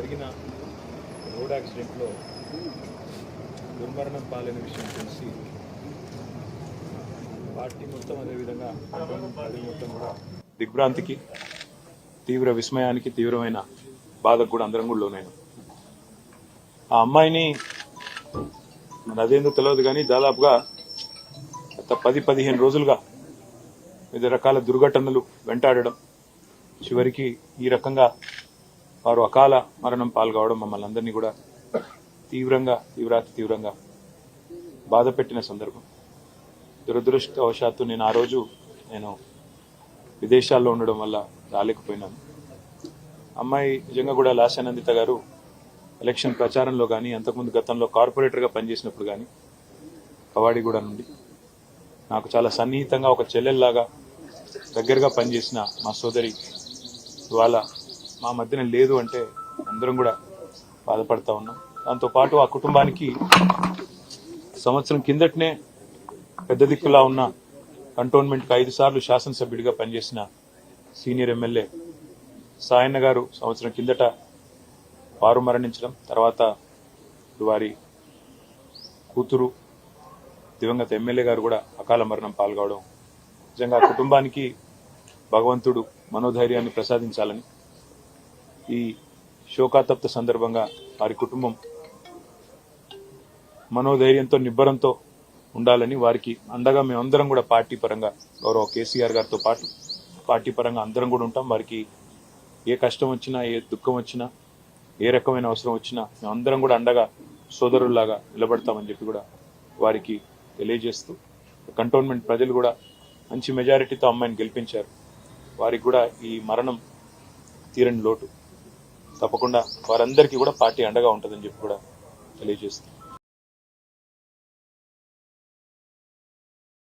జరిగిన రోడ్ యాక్సిడెంట్లో దుర్మరణం పాలైన విషయం తెలిసి పార్టీ మొత్తం అదేవిధంగా కంటోన్మెంట్ ప్రజలు మొత్తం కూడా దిగ్భ్రాంతికి తీవ్ర విస్మయానికి తీవ్రమైన బాధకు కూడా అందరం కూడా లోనైనాం. ఆ అమ్మాయిని మరి అదేందో తెలియదు కానీ దాదాపుగా గత పది పదిహేను రోజులుగా వివిధ రకాల దుర్ఘటనలు వెంటాడడం చివరికి ఈ రకంగా వారు అకాల మరణం పాల్గొవడం మమ్మల్ని అందరినీ కూడా తీవ్రంగా తీవ్రాతి తీవ్రంగా బాధ పెట్టిన సందర్భం. దురదృష్టవశాత్తు నేను ఆ రోజు నేను విదేశాల్లో ఉండడం వల్ల రాలేకపోయినాను. అమ్మాయి నిజంగా కూడా లాశానందిత గారు ఎలక్షన్ ప్రచారంలో కానీ అంతకుముందు గతంలో కార్పొరేటర్గా పనిచేసినప్పుడు కానీ కవాడిగూడ నుండి నాకు చాలా సన్నిహితంగా ఒక చెల్లెల్లాగా దగ్గరగా పనిచేసిన మా సోదరి ఇవాళ మా మధ్యన లేదు అంటే అందరం కూడా బాధపడతా ఉన్నాం. దాంతోపాటు ఆ కుటుంబానికి సంవత్సరం కిందటనే పెద్ద దిక్కులా ఉన్న కంటోన్మెంట్కి ఐదు సార్లు శాసనసభ్యుడిగా పనిచేసిన సీనియర్ ఎమ్మెల్యే సాయన్న గారు సంవత్సరం కిందట వారు మరణించడం తర్వాత వారి కూతురు దివంగత ఎమ్మెల్యే గారు కూడా అకాల మరణం పాల్గొవడం. నిజంగా ఆ కుటుంబానికి భగవంతుడు మనోధైర్యాన్ని ప్రసాదించాలని ఈ శోకాతప్త సందర్భంగా వారి కుటుంబం మనోధైర్యంతో నిబ్బరంతో ఉండాలని వారికి అండగా మేమందరం కూడా పార్టీ పరంగా గౌరవ కేసీఆర్ గారితో పాటు పార్టీ పరంగా అందరం కూడా ఉంటాం. వారికి ఏ కష్టం వచ్చినా ఏ దుఃఖం వచ్చినా ఏ రకమైన అవసరం వచ్చినా మేమందరం కూడా అండగా సోదరుల్లాగా నిలబడతామని చెప్పి కూడా వారికి తెలియజేస్తూ కంటోన్మెంట్ ప్రజలు కూడా మంచి మెజారిటీతో అమ్మాయిని గెలిపించారు. వారికి కూడా ఈ మరణం తీరని లోటు. తప్పకుండా వారందరికీ కూడా పార్టీ అండగా ఉంటుందని చెప్పి కూడా తెలియజేస్తుంది